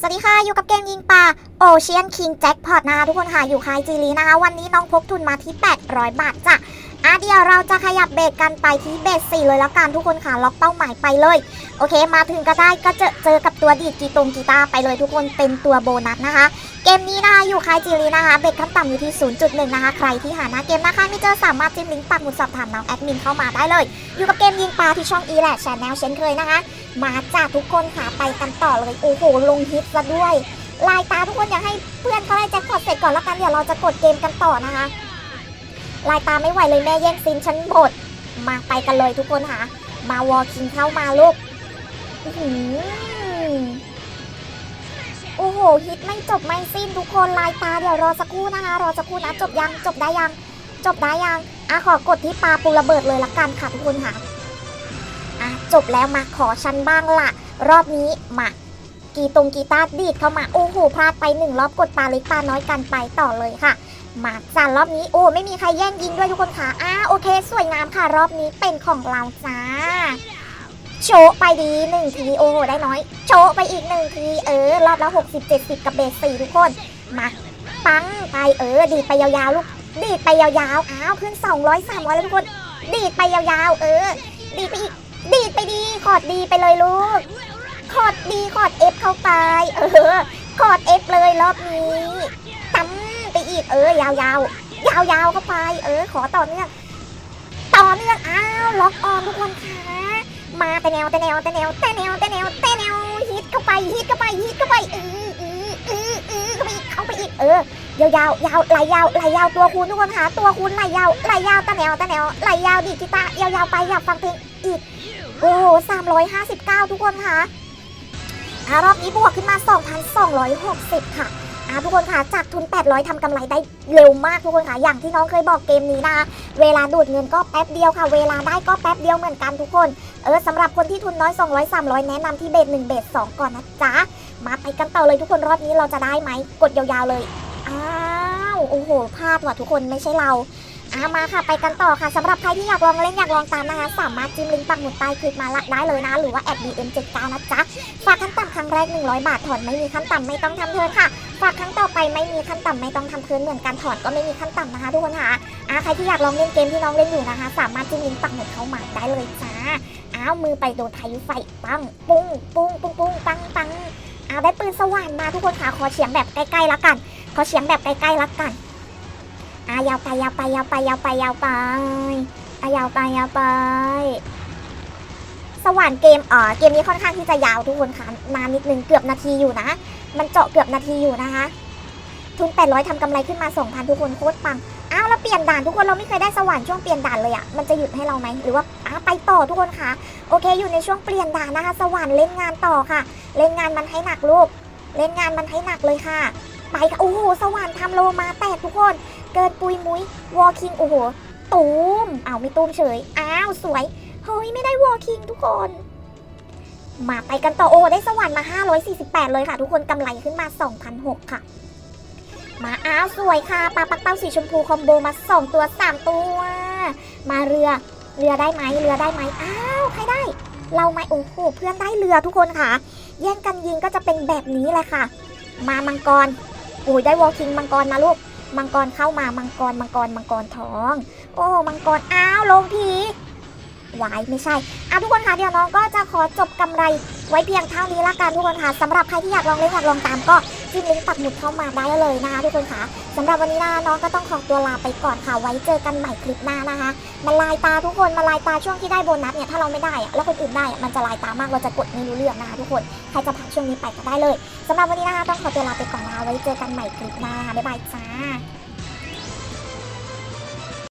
สวัสดีค่ะ อยู่กับเกมยิงปลาโอเชียนคิงแจ็คพอตนะคะทุกคนค่ะ อยู่คายจีรีนะคะ วันนี้น้องพกทุนมาที่ 800 บาทจ้ะ อะเดี๋ยวเราจะขยับเบรกกันไปที่เบส4เลยแล้วกันทุกคนค่ะล็อกเป้าหมายไปเลย โอเค มาถึงก็ได้ก็เจอเจอกับตัวดีดกีตงกีตาไปเลยทุกคนเป็นตัวโบนัสนะคะ เกมนี้นะคะอยู่คายจีรีนะคะเบรกขั้นต่ำอยู่ที่ 0.1 นะคะ ใครที่หาหน้าเกมนะคะไม่เจอสามารถจิ้มลิงก์ปักหมุดสอบถามน้องแอดมินเข้ามาได้เลย อยู่กับเกมยิงปลาที่ช่อง e แลชแนลเช่นเคยนะคะ มาจากทุกคนค่ะไปกันต่อเลยโอ้โหลงฮิตซะด้วยลายตาทุกคนอยากให้เพื่อนเขาได้แจ็คพอตเสร็จก่อนแล้วกันเดี๋ยวเราจะกดเกมกันต่อนะคะ ลายตาไม่ไหวเลยแม่แย่งซินฉันหมด มาไปกันเลยทุกคนค่ะ มาวอลคิงเข้ามาลูกโอ้โหฮิตไม่จบไม่สิ้นทุกคนลายตาเดี๋ยวรอสักครู่นะคะ รอสักครู่นะจบยังจบได้ยัง จบได้ยังอะขอกดที่ปลาปูระเบิดเลยละกันค่ะทุกคนค่ะอะจบแล้วมาขอฉันบ้างละรอบนี้มากีตรงกีตาร์ดีดเข้ามา โอ้โหพลาดไปหนึ่งรอบกดปลาเล็กปลาน้อยกันไปต่อเลยค่ะ มาจานรอบนี้โอ้ไม่มีใครแย่งยิงด้วยทุกคนค่ะอ่าโอเค สวยงามค่ะรอบนี้เป็นของเราจ้า โชว์ไปดีหนึ่งทีโอ้โหได้น้อย โชว์ไปอีกหนึ่งทีเออ รอบละหกสิบเจ็ดสิบกับเบสสี่ทุกคน มาปังไปเออ ดีดไปยาวๆลูกดีดไปยาวๆอ้าวขึ้นสองร้อยสามร้อยแล้วทุกคน ดีดไปยาวๆ เออ ดีดไปอีกดีดไปดีขอดดีไปเลยลูกคอดดีคอดเอฟเข้าไป เออคอดเอฟเลยรอบนี้ีกเออยาวยาวยาวยาวเข้าไป เออ ขอต่อเนื่อง ต่อเนื่องอ้าวล็อกออนทุกคนค่ะมาแต่แนวแต่แนวแต่แนวแต่แนวแต่แนวแต่แนวฮิตเข้าไปฮิตเข้าไปฮิตเข้าไปเออเออเออเออเข้าไปอีกเข้าไปอีกเออยาวยาวยาวไหลยาวไหลยาวตัวคูณทุกคนค่ะตัวคูณไหลยาวไหลยาวแต่แนวแต่แนวไหลยาวดีดกีตาร์ยาวๆไปอยากฟังเพลงอีกโอ้โหสามร้อยห้าสิบเก้าทุกคนค่ะรอบนี้บวกขึ้นมา 2,260 ค่ะ อ่าทุกคนค่ะจากทุน 800ทำกำไรได้เร็วมากทุกคนค่ะอย่างที่น้องเคยบอกเกมนี้นะคะเวลาดูดเงินก็แป๊บเดียวค่ะ เวลาได้ก็แป๊บเดียวเหมือนกันทุกคนเออสำหรับคนที่ทุนน้อย 200 300 แนะนำที่เบส1เบส2ก่อนนะจ๊ะมาไปกันต่อเลยทุกคนรอบนี้เราจะได้ไหมกดยาวๆเลยอ้าวโอ้โหพลาดว่ะทุกคนไม่ใช่เรา อามาค่ะไปกันต่อค่ะสำหรับใครที่อยากลองเล่นอยากลองตามนะคะ สามารถจิ้มลิงก์ปักหมุดใต้คลิปมาละได้เลยนะ หรือว่าแอด DM79 นะจ๊ะ ฝากขั้นต่ำครั้งแรก 100 บาทถอนไม่มีขั้นต่ำไม่ต้องทำเทินค่ะ ฝากครั้งต่อไปไม่มีขั้นต่ำไม่ต้องทำเทินเหมือนกันถอนก็ไม่มีขั้นต่ำนะคะทุกคนค่ะอาใครที่อยากลองเล่นเกมที่น้องเล่นอยู่นะคะ สามารถจิ้มลิงก์ปักหมุดเข้ามาได้เลยจ้าอ้าวมือไปโดนพายุไฟปังปุ้งปุ้งปุ้งปุ้งปังปังอาได้ปืนสว่านมาทุกคนค่ะขอเฉียงแบบใกล้ๆละกันขอเฉียงแบบใกล้ๆละกัน อายาวไปยาวไปยาวไปยาวไปยาวไปอายาวไปยาวไป สว่านเกมอ่อเกมนี้ค่อนข้างที่จะยาวทุกคนค่ะนานนิดนึงเกือบนาทีอยู่นะ มันเจาะเกือบนาทีอยู่นะคะ ทุน 800ทำกำไรขึ้นมา 2,000 ทุกคนโคตรปังอ้าวแล้วเปลี่ยนด่านทุกคนเราไม่เคยได้สว่านช่วงเปลี่ยนด่านเลยอะ่ะมันจะหยุดให้เราไหมหรือว่าอ้าไปต่อทุกคนค่ะโอเค อยู่ในช่วงเปลี่ยนด่านนะคะ สว่านเล่นงานต่อค่ะ เล่นงานมันให้หนักลูกเล่นงานมันให้หนักเลยค่ะ ไปค่ะโอ้โหสว่านทำโลมาแตกทุกคน เกินปุยมุ้ยวอลคิง โอ้โห ตูมอ้าวไม่ตูมเฉย อ้าว สวย เฮ้ย ไม่ได้วอลคิงทุกคน มาไปกันต่อ โอ้ ได้สวรรค์มา 548 เลยค่ะ ทุกคนกำไรขึ้นมา 2,006ค่ะ มาอ้าว สวยค่ะ ปลาปักเป้าสีชมพูคอมโบมา 2 ตัว 3 ตัว มาเรือ เรือได้ไหม เรือได้ไหม อ้าว ใครได้ เราไหมโอ้โห เพื่อนได้เรือทุกคนค่ะ แย่งกันยิงก็จะเป็นแบบนี้แหละค่ะ มามังกรโอ้ยได้วอลคิงมังกรมาลูก มังกรเข้ามามังกรมังกรมังกรทอง โอ้ มังกรอ้าวลงทีวายไม่ใช่อะทุกคนคะเดี๋ยวน้องก็จะขอจบกำไรไว้เพียงเท่านี้ละกันทุกคนค่ะสำหรับใครที่อยากลองเล่นอยากลองตามก็ ที่ลิงก์ปักหมุดเข้ามาได้เลยนะคะทุกคนค่ะสำหรับวันนี้นะน้องก็ต้องขอตัวลาไปก่อนค่ะไว้เจอกันใหม่คลิปหน้านะคะมาลายตาทุกคนมาลายตาช่วงที่ได้โบนัสเนี่ยถ้าเราไม่ได้อะแล้วคนอื่นได้อะมันจะลายตามากเราจะกดไม่รู้เรื่องนะคะทุกคนใครจะผ่านช่วงนี้ไปก็ได้เลยสำหรับวันนี้นะคะต้องขอตัวลาไปก่อนนะคะไว้เจอกันใหม่คลิปหน้าบ๊ายบายจ้า